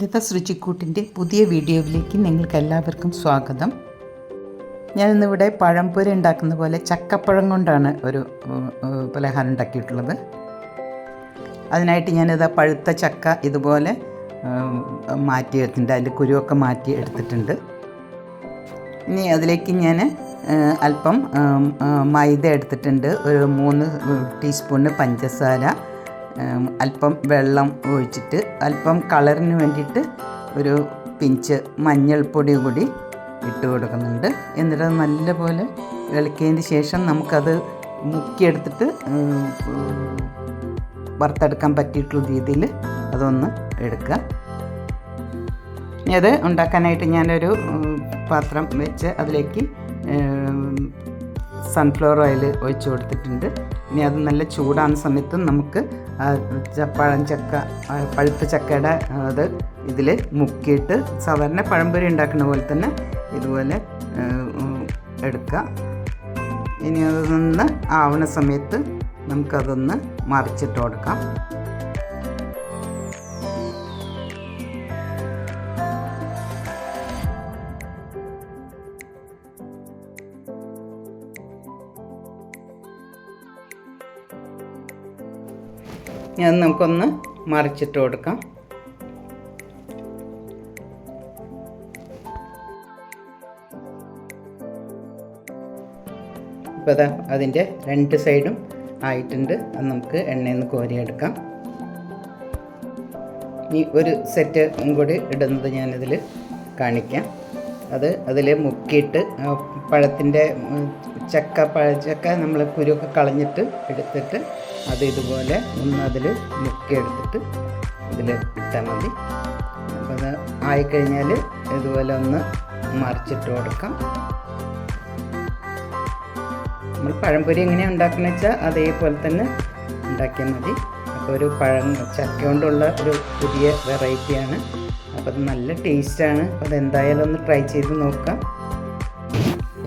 ലത സൃജിക്കൂട്ടിന്റെ പുതിയ വീഡിയോയിലേക്ക് നിങ്ങൾക്ക് എല്ലാവർക്കും സ്വാഗതം. ഞാനിന്നിവിടെ പഴംപൊരി ഉണ്ടാക്കുന്ന പോലെ ചക്കപ്പഴം കൊണ്ടാണ് ഒരു പലഹാരം ഉണ്ടാക്കിയിട്ടുള്ളത്. അതിനായിട്ട് ഞാനിത് പഴുത്ത ചക്ക ഇതുപോലെ മാറ്റിയെടുത്തിട്ടുണ്ട്. അതിന്റെ കുരുവൊക്കെ മാറ്റി എടുത്തിട്ടുണ്ട്. ഇനി അതിലേക്ക് ഞാൻ അല്പം മൈദ എടുത്തിട്ടുണ്ട്. ഒരു മൂന്ന് ടീസ്പൂണ് പഞ്ചസാര. അല്പം വെള്ളം ഒഴിച്ചിട്ട് അല്പം കളറിന് വേണ്ടിയിട്ട് ഒരു പിഞ്ച് മഞ്ഞൾപ്പൊടി കൂടി ഇട്ട് കൊടുക്കുന്നുണ്ട്. എന്നിട്ട് നല്ലപോലെ ഇളക്കിയതിന് ശേഷം നമുക്കത് മുക്കിയെടുത്തിട്ട് വറുത്തെടുക്കാൻ പറ്റിയിട്ടുള്ള രീതിയിൽ അതൊന്ന് എടുക്കുക. ഇനി അത് ഉണ്ടാക്കാനായിട്ട് ഞാനൊരു പാത്രം വെച്ച് അതിലേക്ക് സൺഫ്ലവർ ഓയിൽ ഒഴിച്ചു കൊടുത്തിട്ടുണ്ട്. ഇനി അത് നല്ല ചൂടാകുന്ന സമയത്ത് നമുക്ക് പഴം ചക്ക പഴുത്ത ചക്കയുടെ അത് ഇതിൽ മുക്കിയിട്ട് സാധാരണ പഴംപൊരി ഉണ്ടാക്കുന്ന പോലെ തന്നെ ഇതുപോലെ എടുക്കുക ഇനി അതൊന്ന് ആവണ സമയത്ത് നമുക്കതൊന്ന് മറിച്ചിട്ട് കൊടുക്കാം. ഞാൻ നമുക്കൊന്ന് മറിച്ചിട്ട് കൊടുക്കാം. ഇപ്പോൾ അതാ അതിന്റെ രണ്ട് സൈഡും ആയിട്ടുണ്ട്. അത് നമുക്ക് എണ്ണയിൽ നിന്ന് കോരിയെടുക്കാം. ഇനി ഒരു സെറ്റ് കൂടി ഇടുന്നത് ഞാനിതിൽ കാണിക്കാം. അത് അതിൽ മുക്കിയിട്ട് പഴത്തിന്റെ ചക്ക പഴച്ചക്ക നമ്മൾ കുരുവൊക്കെ കളഞ്ഞിട്ട് എടുത്തിട്ട് അത് ഇതുപോലെ ഒന്ന് അതിൽ മുക്കിയെടുത്തിട്ട് ഇതിൽ ഇട്ടാൽ മതി. അപ്പോൾ അത് ആയിക്കഴിഞ്ഞാൽ ഇതുപോലെ ഒന്ന് മറിച്ചിട്ട് കൊടുക്കാം. നമ്മൾ പഴംപൊരി എങ്ങനെയാണ് ഉണ്ടാക്കുന്നത് വെച്ചാൽ അതേപോലെ തന്നെ ഉണ്ടാക്കിയാൽ മതി. അപ്പോൾ ഒരു പഴം ചക്ക കൊണ്ടുള്ള ഒരു പുതിയ വെറൈറ്റിയാണ് അപ്പോൾ അത് നല്ല ടേസ്റ്റാണ് അപ്പോൾ അതെന്തായാലും ഒന്ന് ട്രൈ ചെയ്ത് നോക്കാം.